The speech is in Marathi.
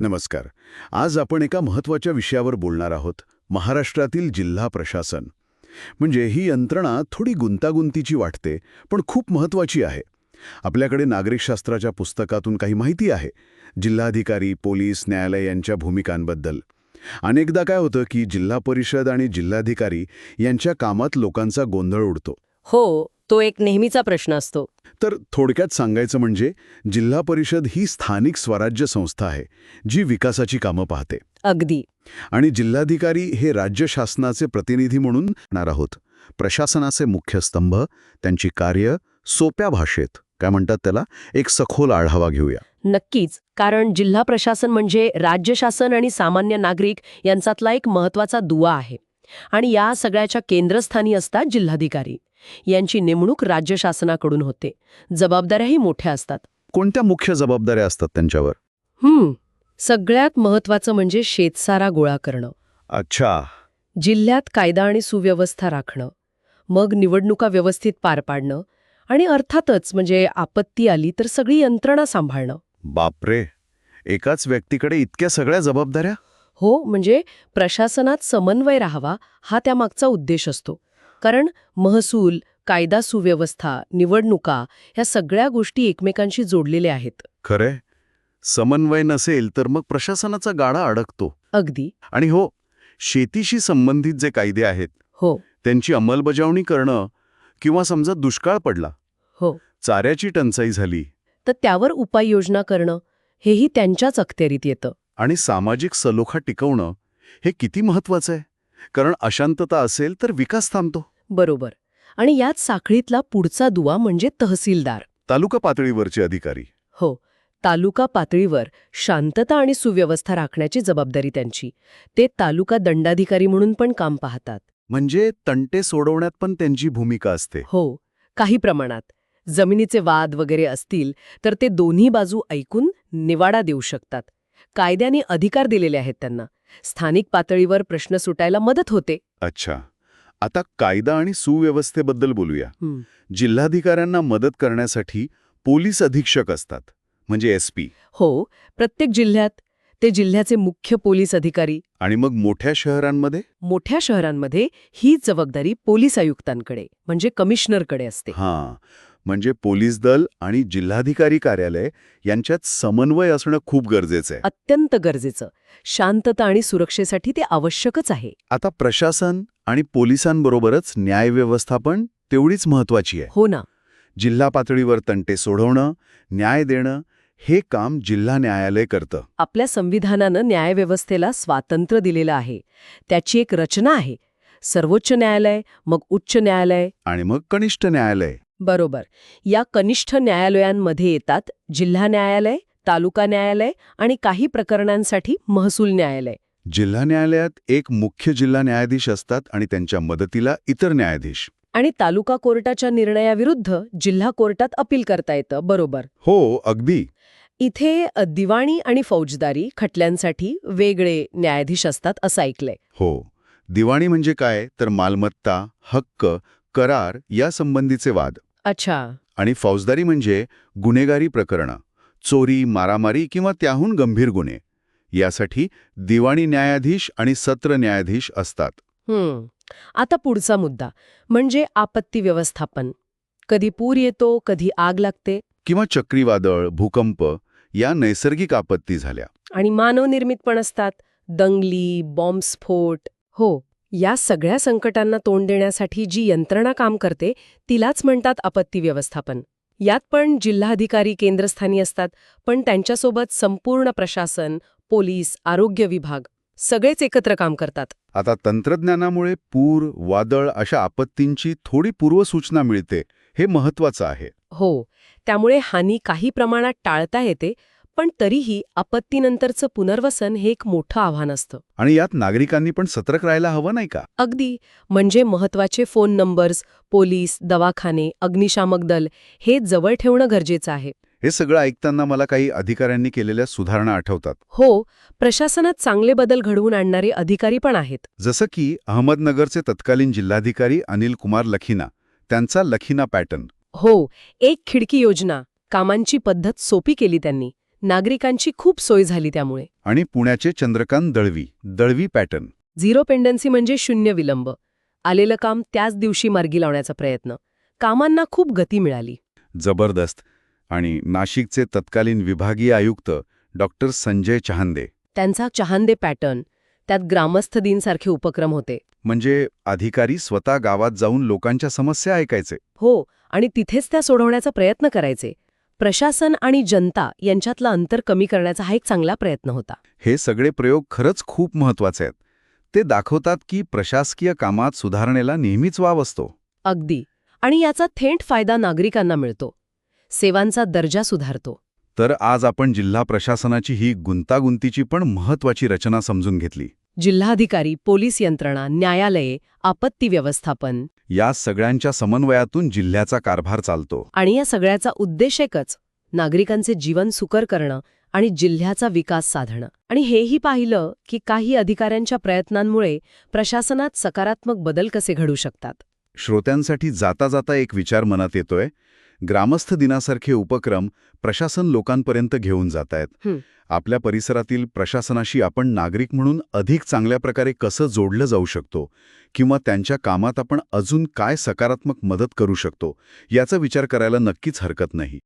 नमस्कार. आज आपण एका महत्त्वाच्या विषयावर बोलणार आहोत महाराष्ट्रातील जिल्हा प्रशासन. म्हणजे ही यंत्रणा थोडी गुंतागुंतीची वाटते पण खूप महत्त्वाची आहे. आपल्याकडे नागरिकशास्त्राच्या पुस्तकातून काही माहिती आहे जिल्हाधिकारी पोलीस न्यायालय यांच्या भूमिकांबद्दल. अनेकदा काय होतं की जिल्हा परिषद आणि जिल्हाधिकारी यांच्या कामात लोकांचा गोंधळ उडतो. हो तो एक नेहमीचा प्रश्न असतो. तर थोडक्यात सांगायचं म्हणजे जिल्हा परिषद ही स्थानिक स्वराज्य संस्था आहे जी विकासाची कामं पाहते. अगदी. आणि जिल्हाधिकारी हे राज्य शासनाचे प्रतिनिधी म्हणून येणार आहोत. प्रशासनाचे मुख्य स्तंभ त्यांची कार्य सोप्या भाषेत. काय म्हणतात त्याला? एक सखोल आढावा घेऊया. नक्कीच कारण जिल्हा प्रशासन म्हणजे राज्य शासन आणि सामान्य नागरिक यांच्यातला एक महत्त्वाचा दुवा आहे. आणि या सगळ्याच्या केंद्रस्थानी असतात जिल्हाधिकारी. यांची नेमणूक राज्य शासनाकडून होते. जबाबदाऱ्याही मोठ्या असतात. कोणत्या मुख्य जबाबदाऱ्या असतात त्यांच्यावर? हम्म. सगळ्यात महत्वाचं म्हणजे शेतसारा गोळा करणं. अच्छा. जिल्ह्यात कायदा आणि सुव्यवस्था राखणं. मग निवडणुका व्यवस्थित पार पाडणं. आणि अर्थातच म्हणजे आपत्ती आली तर सगळी यंत्रणा सांभाळणं. बापरे. एकाच व्यक्तीकडे इतक्या सगळ्या जबाबदाऱ्या? हो म्हणजे प्रशासनात समन्वय राहावा हा त्यामागचा उद्देश असतो. कारण महसूल कायदा सुव्यवस्था निवडणुका ह्या सगळ्या गोष्टी एकमेकांशी जोडलेल्या आहेत. खरंय. समन्वय नसेल तर मग प्रशासनाचा गाडा अडकतो. अगदी. आणि हो शेतीशी संबंधित जे कायदे आहेत हो. त्यांची अंमलबजावणी करणं किंवा समजा दुष्काळ पडला हो. चाऱ्याची टंचाई झाली. तर त्यावर उपाययोजना करणं हेही त्यांच्याच अखत्यारीत येतं. आणि सामाजिक सलोखा टिकवणं हे किती महत्वाचं आहे? कारण अशांतता असेल तर विकास थांबतो. बरोबर. आणि याच साखळीतला पुढचा दुवा म्हणजे तहसीलदार. तालुका पातळीवरचे अधिकारी. हो. तालुका पातळीवर शांतता आणि सुव्यवस्था राखण्याची जबाबदारी त्यांची. ते तालुका दंडाधिकारी म्हणून पण काम पाहतात. म्हणजे तंटे सोडवण्यात पण त्यांची भूमिका असते. हो. काही प्रमाणात. जमिनीचे वाद वगैरे असतील तर ते दोन्ही बाजू ऐकून निवाडा देऊ शकतात. कायद्याने अधिकार दिलेले आहेत त्यांना. स्थानिक पातळीवर प्रश्न सुटायला मदत होते. अच्छा. आता कायदा आणि सुव्यवस्थेबद्दल बोलूया. जिल्हाधिकाऱ्यांना मदत करण्यासाठी पोलीस अधीक्षक असतात म्हणजे एस हो प्रत्येक जिल्ह्यात ते जिल्ह्याचे मुख्य पोलीस अधिकारी. आणि मग मोठ्या शहरांमध्ये? मोठ्या शहरांमध्ये ही जबाबदारी पोलीस आयुक्तांकडे म्हणजे कमिशनरकडे असते. हां. म्हणजे पोलीस दल आणि जिल्हाधिकारी कार्यालय यांच्यात समन्वय असणं खूप गरजेचं आहे. अत्यंत गरजेचं. शांतता आणि सुरक्षेसाठी ते आवश्यकच आहे. आता प्रशासन आणि पोलिसांबरोबरच न्यायव्यवस्था पण तेवढीच महत्वाची आहे. हो ना. जिल्हा पातळीवर तंटे सोडवणं न्याय देणं हे काम जिल्हा न्यायालय करतं. आपल्या संविधानानं न्यायव्यवस्थेला स्वातंत्र्य दिलेलं आहे. त्याची एक रचना आहे. सर्वोच्च न्यायालय मग उच्च न्यायालय. आणि मग कनिष्ठ न्यायालय. बरोबर. या कनिष्ठ न्यायालयांमध्ये येतात जिल्हा न्यायालय तालुका न्यायालय आणि काही प्रकरणांसाठी महसूल न्यायालय. जिल्हा न्यायालयात एक मुख्य जिल्हा न्यायाधीश असतात आणि त्यांच्या मदतीला इतर न्यायाधीश. आणि तालुका कोर्टाच्या निर्णयाविरुद्ध जिल्हा कोर्टात अपील करता येतं. बरोबर. हो अगदी. इथे दिवाणी आणि फौजदारी खटल्यांसाठी वेगळे न्यायाधीश असतात असं ऐकलंय. हो. दिवाणी म्हणजे काय? तर मालमत्ता हक्क करार या संबंधीचे वाद. अच्छा. आणि फौजदारी म्हणजे गुन्हेगारी प्रकरणं चोरी मारामारी किंवा त्याहून गंभीर गुन्हे. यासाठी दिवाणी न्यायाधीश आणि सत्र न्यायाधीश असतात. आता पुढचा मुद्दा म्हणजे आपत्ती व्यवस्थापन. कधी पूर येतो कधी आग लागते? किंवा चक्रीवादळ भूकंप या नैसर्गिक आपत्ती झाल्या. आणि मानवनिर्मित पण असतात दंगली बॉम्बस्फोट हो. या सगळ्या संकटांना तोंड देण्यासाठी जी यंत्रणा काम करते तिलाच म्हणतात आपत्ती व्यवस्थापन. यात पण जिल्हाधिकारी केंद्रस्थानी असतात पण त्यांच्यासोबत संपूर्ण प्रशासन पोलीस आरोग्य विभाग सगळेच एकत्र काम करतात. आता तंत्रज्ञानामुळे पूर वादळ अशा आपत्तींची थोडी पूर्वसूचना मिळते हे महत्वाचं आहे. हो त्यामुळे हानी काही प्रमाणात टाळता येते पण तरीही आपत्तीनंतरचं पुनर्वसन हे एक मोठं आव्हान असतं. आणि यात नागरिकांनी पण सतर्क राहायला हवं नाही का? अगदी. म्हणजे महत्त्वाचे फोन नंबर्स पोलीस दवाखाने अग्निशामक दल हे जवळ ठेवणं गरजेचं आहे. हे सगळं ऐकताना मला काही अधिकाऱ्यांनी केलेल्या सुधारणा आठवतात. हो प्रशासनात चांगले बदल घडवून आणणारे अधिकारी पण आहेत. जसं की अहमदनगरचे तत्कालीन जिल्हाधिकारी अनिल कुमार लखिना त्यांचा लखिना पॅटर्न. हो एक खिडकी योजना कामांची पद्धत सोपी केली त्यांनी. नागरिकांची खूप सोय झाली त्यामुळे. आणि पुण्याचे Chandrakant Dalvi Dalvi pattern. Zero pendency म्हणजे शून्य विलंब. आलेलं काम त्याच दिवशी मार्गी लावण्याचा प्रयत्न. कामांना खूप गती मिळाली. जबरदस्त. आणि नाशिकचे तत्कालीन विभागीय आयुक्त डॉक्टर संजय चहांदे. त्यांचा चहांदे पॅटर्न. त्यात ग्रामस्थ दिनसारखे उपक्रम होते. म्हणजे अधिकारी स्वतः गावात जाऊन लोकांच्या समस्या ऐकायचे. हो आणि तिथेच त्या सोडवण्याचा प्रयत्न करायचे. प्रशासन आणि जनता यांच्यातलं अंतर कमी करण्याचा हा एक चांगला प्रयत्न होता. हे सगळे प्रयोग खरंच खूप महत्त्वाचे आहेत. ते दाखवतात की प्रशासकीय कामात सुधारणेला नेहमीच वाव असतो. अगदी. आणि याचा थेट फायदा नागरिकांना मिळतो. सेवांचा दर्जा सुधारतो. तर आज आपण जिल्हा प्रशासनाची ही गुंतागुंतीची पण महत्वाची रचना समजून घेतली. जिल्हाधिकारी पोलीस यंत्रणा न्यायालये आपत्ती व्यवस्थापन. या सगळ्यांच्या समन्वयातून जिल्ह्याचा कारभार चालतो. आणि या सगळ्याचा उद्देश एकच नागरिकांचे जीवन सुकर करणं आणि जिल्ह्याचा विकास साधणं. आणि हेही पाहिलं की काही अधिकाऱ्यांच्या प्रयत्नांमुळे प्रशासनात सकारात्मक बदल कसे घडू शकतात? श्रोत्यांसाठी जाता जाता एक विचार मनात येतोय ग्रामस्थ दिनासारखे उपक्रम प्रशासन लोकांपर्यंत घेऊन जात आहेत. आपल्या परिसरातील प्रशासनाशी आपण नागरिक म्हणून अधिक चांगल्या प्रकारे कसं जोडलं जाऊ शकतो? किंवा त्यांच्या कामात आपण अजून काय सकारात्मक मदत करू शकतो? याचा विचार करायला नक्कीच हरकत नाही.